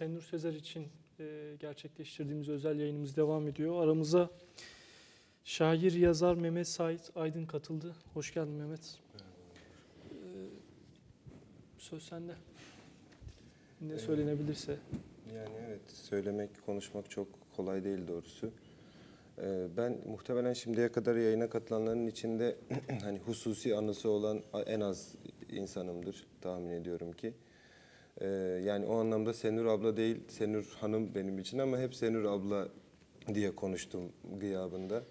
Senur Sezer için e, gerçekleştirdiğimiz özel yayınımız devam ediyor. Aramıza şair, yazar Mehmet Sait Aydın katıldı. Hoş geldin Mehmet. Ee, söz sende. Ne Evet. söylenebilirse. Yani evet söylemek, konuşmak çok kolay değil doğrusu. Ee, Ben muhtemelen şimdiye kadar yayına katılanların içinde hani hususi anısı olan en az insanımdır tahmin ediyorum ki. Ee, Yani o anlamda Senur abla değil, Senur hanım benim için ama hep Senur abla diye konuştum gıyabında.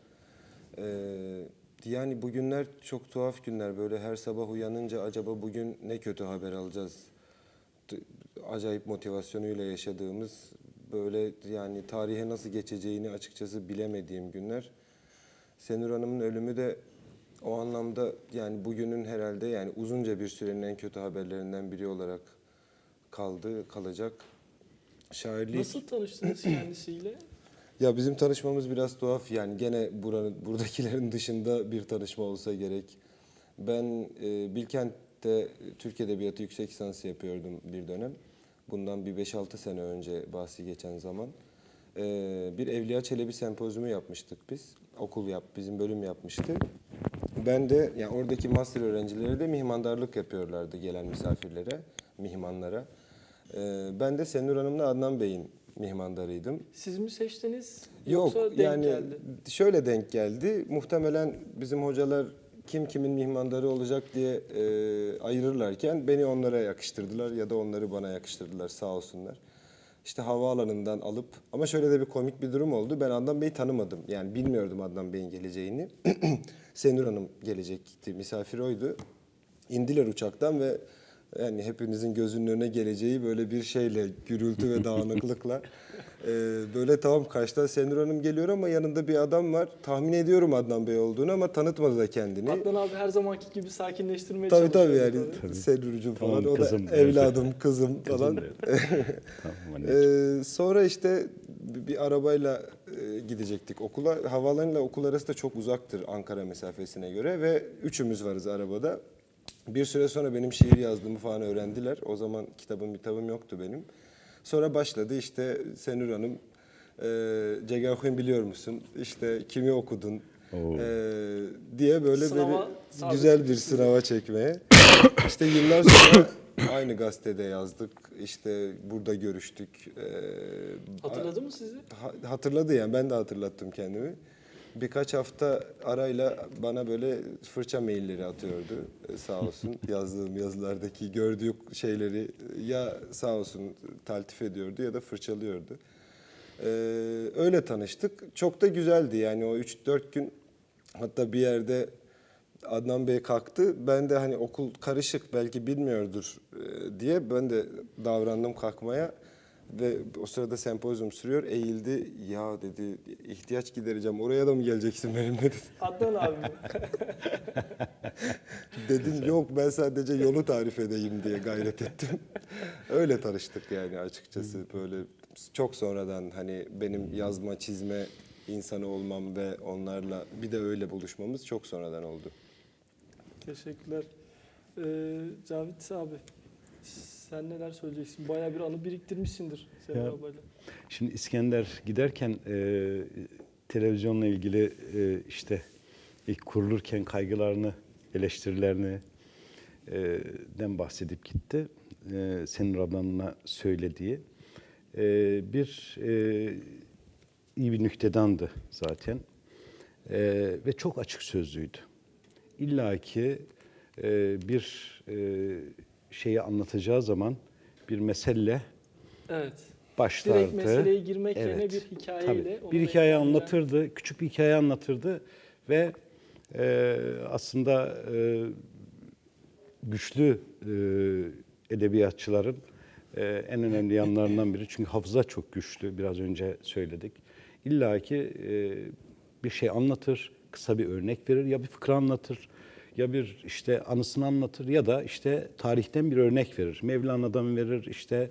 Ee, Yani bugünler çok tuhaf günler. Böyle her sabah uyanınca acaba bugün ne kötü haber alacağız? acayip motivasyonuyla yaşadığımız böyle yani tarihe nasıl geçeceğini açıkçası bilemediğim günler. Senur Hanım'ın ölümü de o anlamda yani bugünün herhalde yani uzunca bir sürenin en kötü haberlerinden biri olarak kaldı, kalacak. Şairlik Nasıl tanıştınız kendisiyle? ya bizim tanışmamız biraz tuhaf yani gene buranın buradakilerin dışında bir tanışma olsa gerek. Ben e, Bilkent'te Türk Edebiyatı yüksek lisansı yapıyordum bir dönem. Bundan bir 5-6 sene önce bahsi geçen zaman. E, bir Evliya Çelebi sempozyumu yapmıştık biz. Okul yap, bizim bölüm yapmıştı. Ben de yani oradaki master öğrencileri de mihmandarlık yapıyorlardı gelen misafirlere, mihmanlara. E, ben de Senur Hanım'la Adnan Bey'in mihmandarıydım. Siz mi seçtiniz? Yok denk yani geldi. şöyle denk geldi. Muhtemelen bizim hocalar kim kimin mihmandarı olacak diye e, ayırırlarken beni onlara yakıştırdılar ya da onları bana yakıştırdılar sağ olsunlar. İşte havaalanından alıp ama şöyle de bir komik bir durum oldu. Ben Adnan Bey'i tanımadım. Yani bilmiyordum Adnan Bey'in geleceğini. Senur Hanım gelecekti. Misafir oydu. İndiler uçaktan ve yani hepinizin gözünün önüne geleceği böyle bir şeyle gürültü ve dağınıklıkla e, böyle tamam karşıdan Senur Hanım geliyor ama yanında bir adam var. Tahmin ediyorum Adnan Bey olduğunu ama tanıtmadı da kendini. Adnan abi her zamanki gibi sakinleştirmeye Tabii tabii çalışıyor. yani tabii. Senur'cum falan. Tamam, o kızım da derdi. evladım, kızım falan. Kızım Tamam anneciğim. Ee, sonra işte bir bir arabayla e, gidecektik okula. Havaalanıyla okul arası da çok uzaktır Ankara mesafesine göre ve üçümüz varız arabada. Bir süre sonra benim şiir yazdığımı falan öğrendiler. O zaman kitabım kitabım yoktu benim. Sonra başladı işte Senur Hanım, e, Cegahuin biliyor musun? İşte kimi okudun? E, diye böyle Sınava beni güzel bir sınava çekmeye. İşte yıllar sonra aynı gazetede yazdık. İşte burada görüştük. E, Hatırladı mı sizi? Ha- hatırladı yani ben de hatırlattım kendimi. Birkaç hafta arayla bana böyle fırça mailleri atıyordu e, sağ olsun. Yazdığım yazılardaki gördüğü şeyleri ya sağ olsun taltif ediyordu ya da fırçalıyordu. Ee, öyle tanıştık. Çok da güzeldi yani o 3-4 gün hatta bir yerde Adnan Bey kalktı. Ben de hani okul karışık belki bilmiyordur e, diye ben de davrandım kalkmaya. Ve o sırada sempozyum sürüyor. Eğildi. Ya dedi ihtiyaç gidereceğim. Oraya da mı geleceksin benimle dedi. Adnan abi. Dedim yok ben sadece yolu tarif edeyim diye gayret ettim. Öyle tanıştık yani açıkçası böyle çok sonradan hani benim yazma çizme insanı olmam ve onlarla bir de öyle buluşmamız çok sonradan oldu. Teşekkürler. Ee, Cavit abi sen neler söyleyeceksin? Bayağı bir anı biriktirmişsindir Sever Ya, ablayla. Şimdi İskender giderken e, televizyonla ilgili e, işte ilk kurulurken kaygılarını, eleştirilerini e, den bahsedip gitti. E, senin ablanla söylediği. E, bir e, iyi bir nüktedandı zaten. E, ve çok açık sözlüydü. İlla ki e, bir e, şeyi anlatacağı zaman bir mesele Evet. başlardı. Direkt meseleye girmek yerine Evet, bir hikayeyle. Tabii. Bir hikaye ekleyen- anlatırdı, küçük bir hikaye anlatırdı ve e, aslında e, güçlü e, edebiyatçıların e, en önemli yanlarından biri. Çünkü hafıza çok güçlü, biraz önce söyledik. İlla ki e, bir şey anlatır, kısa bir örnek verir ya bir fıkra anlatır ya bir işte anısını anlatır ya da işte tarihten bir örnek verir. Mevlana'dan verir, işte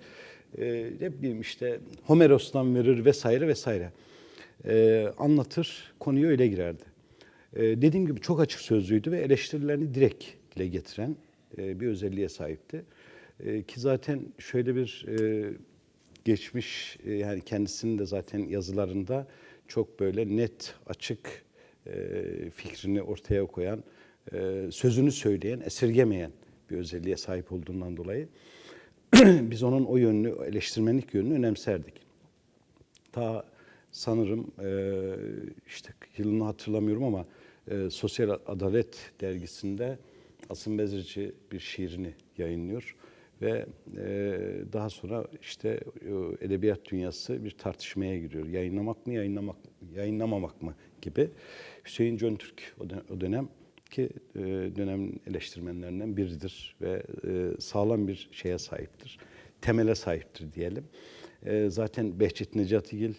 e, ne bileyim işte Homeros'tan verir vesaire vesaire. E, anlatır, konuya öyle girerdi. E, dediğim gibi çok açık sözlüydü ve eleştirilerini direkt dile getiren e, bir özelliğe sahipti. E, ki zaten şöyle bir e, geçmiş e, yani kendisinin de zaten yazılarında çok böyle net, açık e, fikrini ortaya koyan, sözünü söyleyen, esirgemeyen bir özelliğe sahip olduğundan dolayı biz onun o yönünü, eleştirmenlik yönünü önemserdik. Ta sanırım e, işte yılını hatırlamıyorum ama e, Sosyal Adalet dergisinde Asım Bezirci bir şiirini yayınlıyor ve e, daha sonra işte e, edebiyat dünyası bir tartışmaya giriyor. Yayınlamak mı, yayınlamak yayınlamamak mı gibi. Hüseyin Cöntürk o dönem ki e, dönemin eleştirmenlerinden biridir ve e, sağlam bir şeye sahiptir. Temele sahiptir diyelim. E, zaten Behçet Necatigil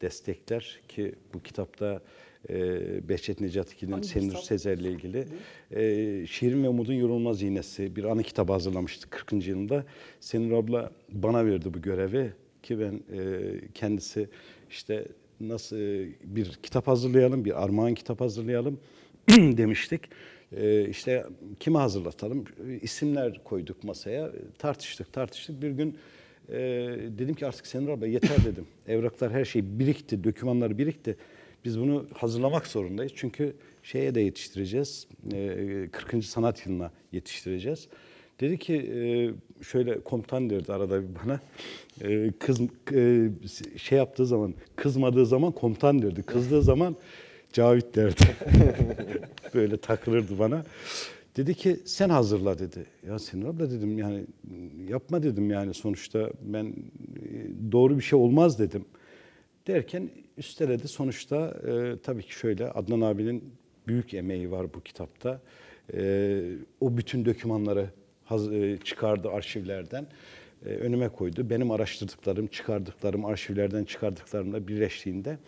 destekler ki bu kitapta e, Behçet Necatigil'in Senur? Sezer'le ilgili e, Şiirin ve Umudun Yorulmaz İğnesi bir anı kitabı hazırlamıştı 40. yılında. Senur abla bana verdi bu görevi ki ben e, kendisi işte nasıl e, bir kitap hazırlayalım, bir armağan kitap hazırlayalım demiştik. E, işte kime hazırlatalım? İsimler koyduk masaya, tartıştık, tartıştık. Bir gün e, dedim ki artık Senur abla yeter dedim. Evraklar her şey birikti, dokümanlar birikti. Biz bunu hazırlamak zorundayız. Çünkü şeye de yetiştireceğiz. e, 40. sanat yılına yetiştireceğiz. Dedi ki e, şöyle komutan derdi arada bir bana. E, Kız e, şey yaptığı zaman kızmadığı zaman komutan derdi. Kızdığı zaman Cavit derdi. Böyle takılırdı bana. Dedi ki sen hazırla dedi. Ya Senur abla dedim yani yapma dedim yani sonuçta ben e, doğru bir şey olmaz dedim. Derken üsteledi sonuçta e, tabii ki şöyle Adnan abinin büyük emeği var bu kitapta. E, o bütün dokümanları haz- e, çıkardı arşivlerden e, önüme koydu. Benim araştırdıklarım, çıkardıklarım, arşivlerden çıkardıklarımla birleştiğinde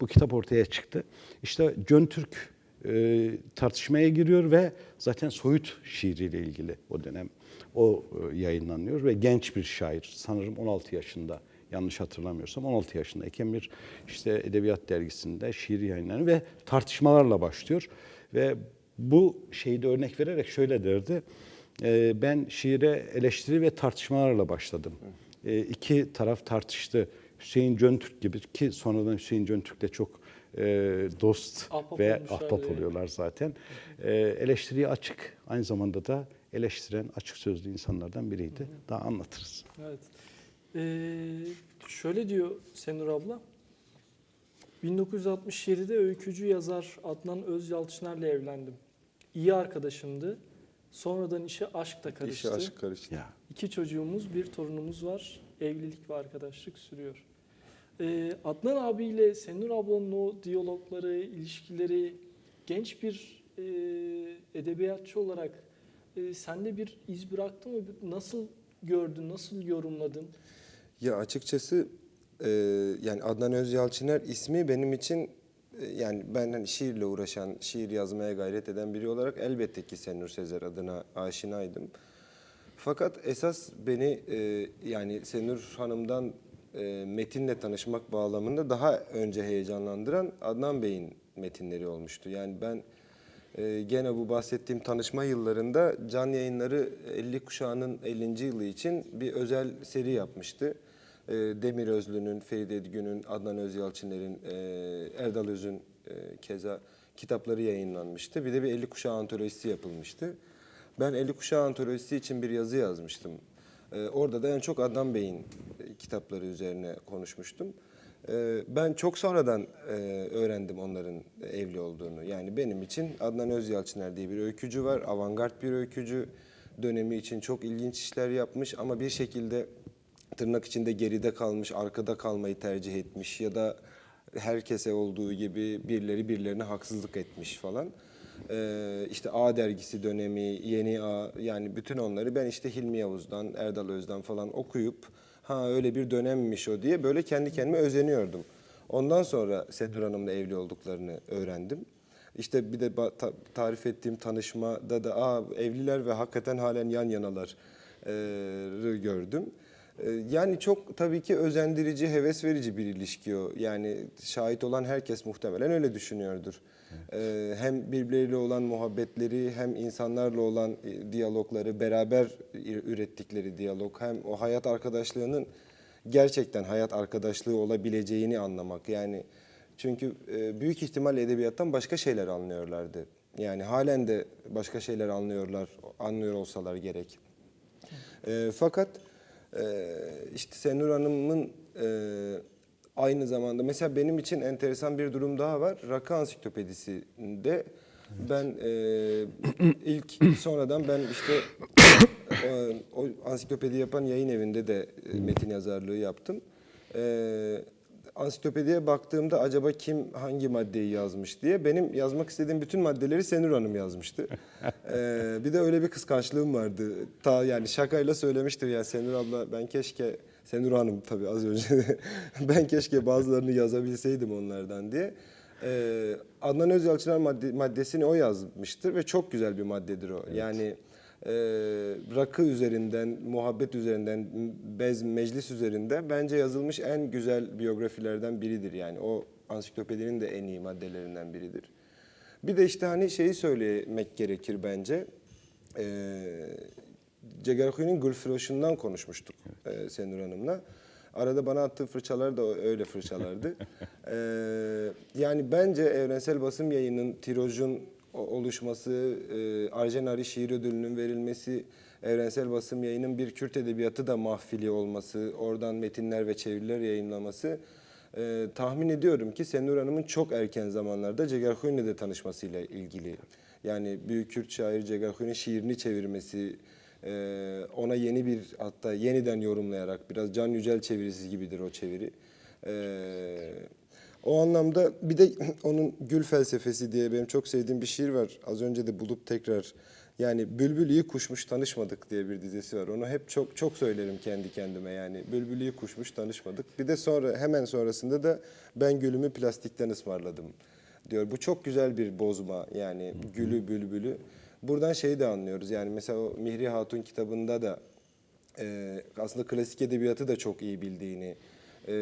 bu kitap ortaya çıktı. İşte Cön Türk e, tartışmaya giriyor ve zaten soyut şiiriyle ilgili o dönem o e, yayınlanıyor ve genç bir şair sanırım 16 yaşında yanlış hatırlamıyorsam 16 yaşındayken bir işte edebiyat dergisinde şiir yayınlanıyor ve tartışmalarla başlıyor ve bu şeyi de örnek vererek şöyle derdi. e, ben şiire eleştiri ve tartışmalarla başladım. E, iki taraf tartıştı. Hüseyin Cöntürk gibi ki sonradan Hüseyin Cöntürk'le çok e, dost Ahbap ve ahbap evet. oluyorlar zaten. E, eleştiriye açık, aynı zamanda da eleştiren açık sözlü insanlardan biriydi. Daha anlatırız. Evet. Ee, şöyle diyor Senur abla. 1967'de öykücü yazar Adnan Özyalçıner'le evlendim. İyi arkadaşımdı. Sonradan işe aşkla karıştı. İşe aşk karıştı. Ya. İki çocuğumuz, bir torunumuz var. Evlilik ve arkadaşlık sürüyor. Ee, Adnan abiyle Senur ablanın o diyalogları, ilişkileri genç bir e, edebiyatçı olarak e, sende bir iz bıraktı mı? Nasıl gördün, nasıl yorumladın? Ya açıkçası e, yani Adnan Özyalçıner ismi benim için e, yani ben hani şiirle uğraşan, şiir yazmaya gayret eden biri olarak elbette ki Senur Sezer adına aşinaydım. Fakat esas beni e, yani Senur Hanım'dan e, metinle tanışmak bağlamında daha önce heyecanlandıran Adnan Bey'in metinleri olmuştu. Yani ben e, gene bu bahsettiğim tanışma yıllarında Can Yayınları 50 kuşağının 50. yılı için bir özel seri yapmıştı. E, Demir Özlü'nün, Feride Edgün'ün, Adnan Özyalçıner'in, e, Erdal Öz'ün keza kitapları yayınlanmıştı. Bir de bir 50 kuşağı antolojisi yapılmıştı. Ben 50 kuşağı antolojisi için bir yazı yazmıştım. Orada da en çok Adnan Bey'in kitapları üzerine konuşmuştum. E, ben çok sonradan e, öğrendim onların evli olduğunu. Yani benim için Adnan Özyalçıner diye bir öykücü var. Avantgard bir öykücü. Dönemi için çok ilginç işler yapmış ama bir şekilde tırnak içinde geride kalmış, arkada kalmayı tercih etmiş ya da herkese olduğu gibi birileri birilerine haksızlık etmiş falan. Ee, işte A dergisi dönemi, Yeni A yani bütün onları ben işte Hilmi Yavuz'dan, Erdal Öz'den falan okuyup ha öyle bir dönemmiş o diye böyle kendi kendime özeniyordum. Ondan sonra Senur Hanım'la evli olduklarını öğrendim. İşte bir de tarif ettiğim tanışmada da Aa, evliler ve hakikaten halen yan yanalar e, gördüm. E, Yani çok tabii ki özendirici, heves verici bir ilişki o. Yani şahit olan herkes muhtemelen öyle düşünüyordur. E, Hem birbirleriyle olan muhabbetleri hem insanlarla olan e, diyalogları, beraber ürettikleri diyalog hem o hayat arkadaşlığının gerçekten hayat arkadaşlığı olabileceğini anlamak. Yani çünkü e, büyük ihtimal edebiyattan başka şeyler anlıyorlardı. Yani halen de başka şeyler anlıyorlar, anlıyor olsalar gerek. E, fakat e, işte Senur Hanım'ın e, aynı zamanda mesela benim için enteresan bir durum daha var. Rakı Ansiklopedisi'nde ben e, ilk sonradan ben işte o, o ansiklopedi yapan yayın evinde de e, metin yazarlığı yaptım. E, ansiklopediye baktığımda acaba kim hangi maddeyi yazmış diye benim yazmak istediğim bütün maddeleri Senur Hanım yazmıştı. E, bir de öyle bir kıskançlığım vardı. Ta yani şakayla söylemiştir ya Senur abla ben keşke Senur Hanım tabii az önce ben keşke bazılarını yazabilseydim onlardan diye. Ee, Adnan Özyalçınar madde, maddesini o yazmıştır ve çok güzel bir maddedir o. Yani e, rakı üzerinden, muhabbet üzerinden, bez, meclis üzerinden bence yazılmış en güzel biyografilerden biridir. Yani o ansiklopedinin de en iyi maddelerinden biridir. Bir de işte hani şeyi söylemek gerekir bence. Ee, Cegerkuyu'nun Gülfiroş'undan konuşmuştuk e, Senur Hanım'la. Arada bana attığı fırçalar da öyle fırçalardı. Ee, yani bence evrensel basım yayının tirojun oluşması, e, Arjenari Şiir Ödülü'nün verilmesi, evrensel basım yayının bir Kürt edebiyatı da mahfili olması, oradan metinler ve çeviriler yayınlaması e, tahmin ediyorum ki Senur Hanım'ın çok erken zamanlarda Cegerkuyu'yla de tanışmasıyla ilgili. Yani büyük Kürt şair Cegerkuyu'nun şiirini çevirmesi, ee, ona yeni bir hatta yeniden yorumlayarak biraz Can Yücel çevirisi gibidir o çeviri. Ee, o anlamda bir de onun Gül Felsefesi diye benim çok sevdiğim bir şiir var. Az önce de bulup tekrar yani Bülbül iyi kuşmuş tanışmadık diye bir dizesi var. Onu hep çok çok söylerim kendi kendime yani. Bülbül iyi kuşmuş tanışmadık. Bir de sonra hemen sonrasında da ben gülümü plastikten ısmarladım diyor. Bu çok güzel bir bozma yani gülü bülbülü. Buradan şeyi de anlıyoruz. Yani mesela o Mihri Hatun kitabında da e, aslında klasik edebiyatı da çok iyi bildiğini, e,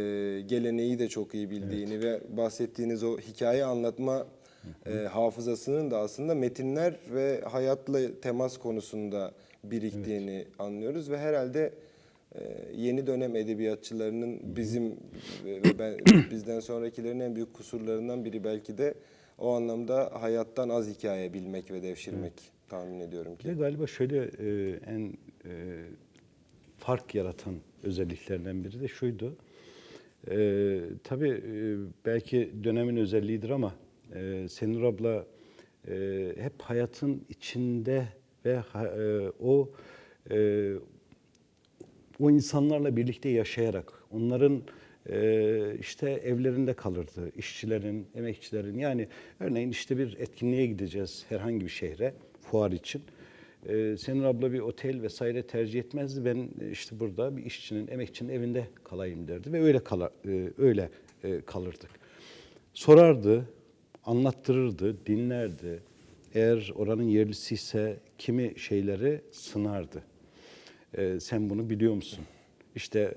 geleneği de çok iyi bildiğini ve bahsettiğiniz o hikaye anlatma e, hafızasının da aslında metinler ve hayatla temas konusunda biriktiğini anlıyoruz ve herhalde e, yeni dönem edebiyatçılarının bizim ve ben, bizden sonrakilerin en büyük kusurlarından biri belki de o anlamda hayattan az hikaye bilmek ve devşirmek tahmin ediyorum Bir de ki. galiba şöyle e, en e, fark yaratan özelliklerden biri de şuydu. E, tabii e, belki dönemin özelliğidir ama e, Senur abla e, hep hayatın içinde ve e, o e, o insanlarla birlikte yaşayarak onların işte evlerinde kalırdı. işçilerin, emekçilerin yani örneğin işte bir etkinliğe gideceğiz herhangi bir şehre fuar için. E, Senur abla bir otel vesaire tercih etmezdi. Ben e, işte burada bir işçinin, emekçinin evinde kalayım derdi ve öyle kala, e, öyle e, kalırdık. Sorardı, anlattırırdı, dinlerdi. Eğer oranın yerlisi ise kimi şeyleri sınardı. Ee, sen bunu biliyor musun? İşte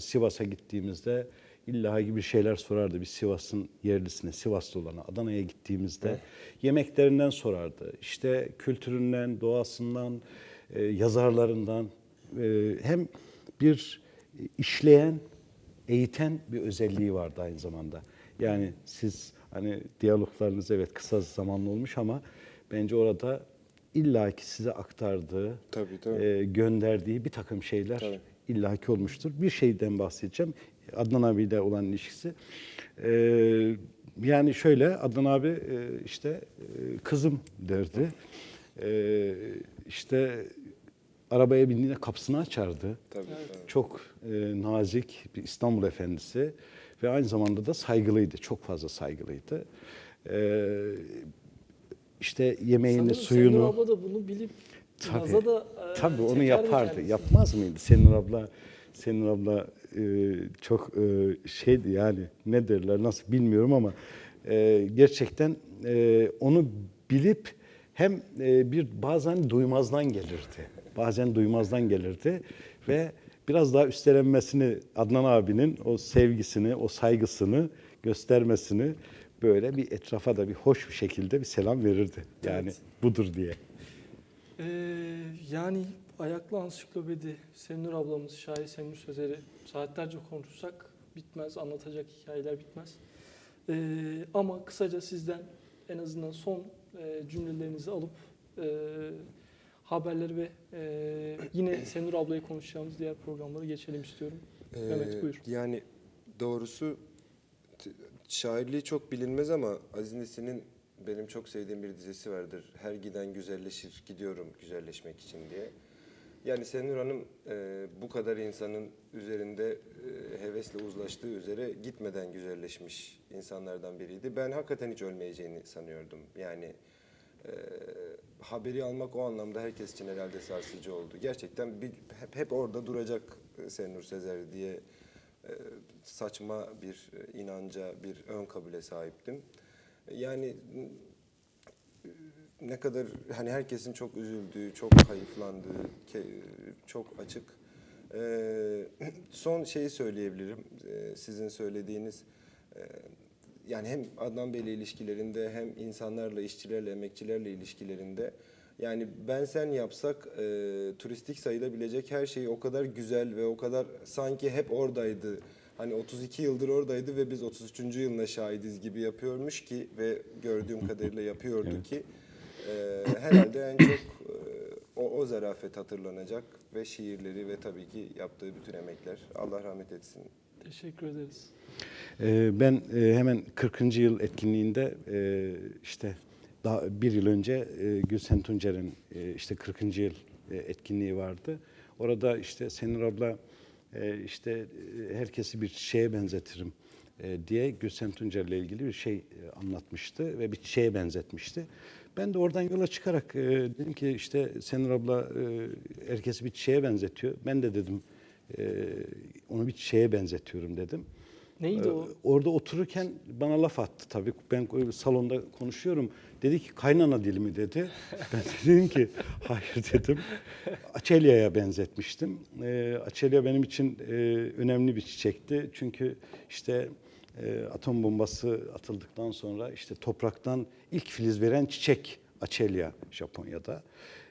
Sivas'a gittiğimizde illa gibi şeyler sorardı. Bir Sivas'ın yerlisine, Sivaslı olana, Adana'ya gittiğimizde yemeklerinden sorardı. İşte kültüründen, doğasından, e, yazarlarından e, hem bir işleyen, eğiten bir özelliği vardı aynı zamanda. Yani siz hani diyaloglarınız evet kısa zamanlı olmuş ama bence orada illaki size aktardığı, Tabii, tabii. e, gönderdiği bir takım şeyler Tabii. İllaki olmuştur. Bir şeyden bahsedeceğim. Adnan abiyle olan ilişkisi. E, yani şöyle Adnan abi e, işte e, kızım derdi. E, işte arabaya bindiğinde kapısını açardı. Tabii, tabii. Çok e, nazik bir İstanbul efendisi ve aynı zamanda da saygılıydı. Çok fazla saygılıydı. E, işte yemeğini, Sanırım suyunu... Senur abla da bunu bilip Tabii. Da e, Tabii onu mi yapardı. kendisi? Yapmaz mıydı? Senur abla Senur abla e, çok e, şeydi yani ne derler nasıl bilmiyorum ama e, gerçekten e, onu bilip hem e, bir bazen duymazdan gelirdi. Bazen duymazdan gelirdi ve biraz daha üstlenmesini Adnan abinin o sevgisini, o saygısını göstermesini böyle bir etrafa da bir hoş bir şekilde bir selam verirdi. Yani Evet. budur diye. Ee, yani Ayaklı Ansiklopedi, Senur ablamız, şair Senur Sözer'i saatlerce konuşsak bitmez, anlatacak hikayeler bitmez. Ee, ama kısaca sizden en azından son e, cümlelerinizi alıp e, haberleri ve e, yine Senur ablayı konuşacağımız diğer programlara geçelim istiyorum. Mehmet, Ee, buyur. Yani doğrusu şairliği çok bilinmez ama Aziz Nesin'in benim çok sevdiğim bir dizesi vardır. Her giden güzelleşir, gidiyorum güzelleşmek için diye. Yani Senur Hanım e, bu kadar insanın üzerinde e, hevesle uzlaştığı üzere gitmeden güzelleşmiş insanlardan biriydi. Ben hakikaten hiç ölmeyeceğini sanıyordum. Yani e, haberi almak o anlamda herkes için herhalde sarsıcı oldu. Gerçekten bir, hep, hep orada duracak e, Senur Sezer diye e, saçma bir e, inanca, bir ön kabule sahiptim. Yani ne kadar hani herkesin çok üzüldüğü, çok hayıflandığı, çok açık. E, son şeyi söyleyebilirim. E, sizin söylediğiniz e, yani hem Adnan Bey'le ilişkilerinde hem insanlarla, işçilerle, emekçilerle ilişkilerinde yani ben sen yapsak e, turistik sayılabilecek her şey o kadar güzel ve o kadar sanki hep oradaydı. Hani 32 yıldır oradaydı ve biz 33. yılına şahidiz gibi yapıyormuş ki ve gördüğüm kadarıyla yapıyordu Evet. ki e, herhalde en çok e, o, o zarafet hatırlanacak ve şiirleri ve tabii ki yaptığı bütün emekler. Allah rahmet etsin. Teşekkür ederiz. Ee, Ben e, hemen 40. yıl etkinliğinde e, işte daha bir yıl önce e, Gülsen Tuncer'in e, işte 40. yıl e, etkinliği vardı. Orada işte Senur abla e, işte e, herkesi bir çiçeğe benzetirim e, diye Gülsen Tuncer'le ilgili bir şey e, anlatmıştı ve bir çiçeğe benzetmişti. Ben de oradan yola çıkarak e, dedim ki işte Senur abla e, herkesi bir çiçeğe benzetiyor. Ben de dedim e, onu bir çiçeğe benzetiyorum dedim. Neydi Ee, o? Orada otururken bana laf attı tabii. Ben salonda konuşuyorum. Dedi ki kaynana dili mi dedi. Ben de dedim ki hayır dedim. Açelya'ya benzetmiştim. Ee, Açelya benim için e, önemli bir çiçekti. Çünkü işte e, atom bombası atıldıktan sonra işte topraktan ilk filiz veren çiçek Açelya Japonya'da.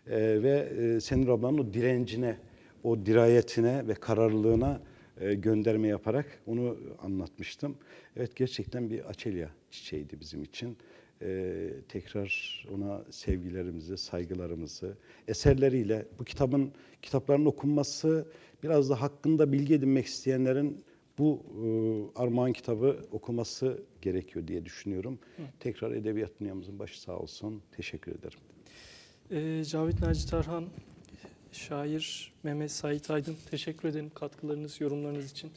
Ee, ve e, Senur ablanın o direncine, o dirayetine ve kararlılığına e, gönderme yaparak onu anlatmıştım. Evet gerçekten bir açelya çiçeğiydi bizim için. E, tekrar ona sevgilerimizi, saygılarımızı, eserleriyle bu kitabın kitapların okunması biraz da hakkında bilgi edinmek isteyenlerin bu e, armağan kitabı okuması gerekiyor diye düşünüyorum. Tekrar edebiyat dünyamızın başı sağ olsun. Teşekkür ederim. Ee, Cavit Naci Tarhan, şair Mehmet Sait Aydın teşekkür ederim katkılarınız, yorumlarınız için.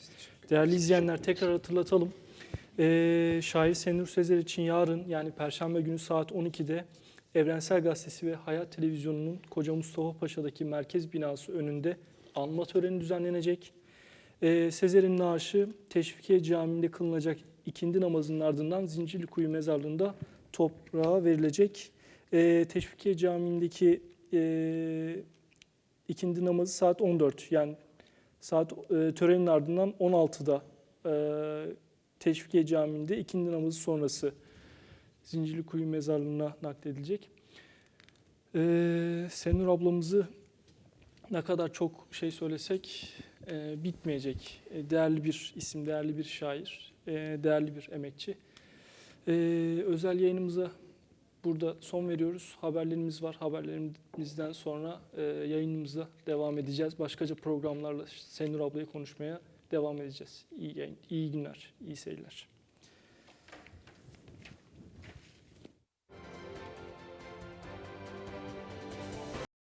Değerli izleyenler tekrar hatırlatalım. Ee, şair Senur Sezer için yarın yani Perşembe günü saat 12'de Evrensel Gazetesi ve Hayat Televizyonu'nun Koca Mustafa Paşa'daki merkez binası önünde anma töreni düzenlenecek. Ee, Sezer'in naaşı Teşvikiye Camii'nde kılınacak ikindi namazının ardından Zincirlikuyu Mezarlığı'nda toprağa verilecek. Ee, Teşvikiye Camii'ndeki e, ikindi namazı saat 14 yani saat e, törenin ardından 16'da e, Teşvikiye Camii'nde ikindi namazı sonrası Zincirlikuyu Mezarlığı'na nakledilecek. E, Senur ablamızı ne kadar çok şey söylesek e, bitmeyecek. E, değerli bir isim, değerli bir şair, e, değerli bir emekçi. E, özel yayınımıza burada son veriyoruz. Haberlerimiz var. Haberlerimizden sonra e, yayınımıza devam edeceğiz. Başkaca programlarla Senur ablayı konuşmaya devam edeceğiz. İyi, iyi günler, iyi seyirler.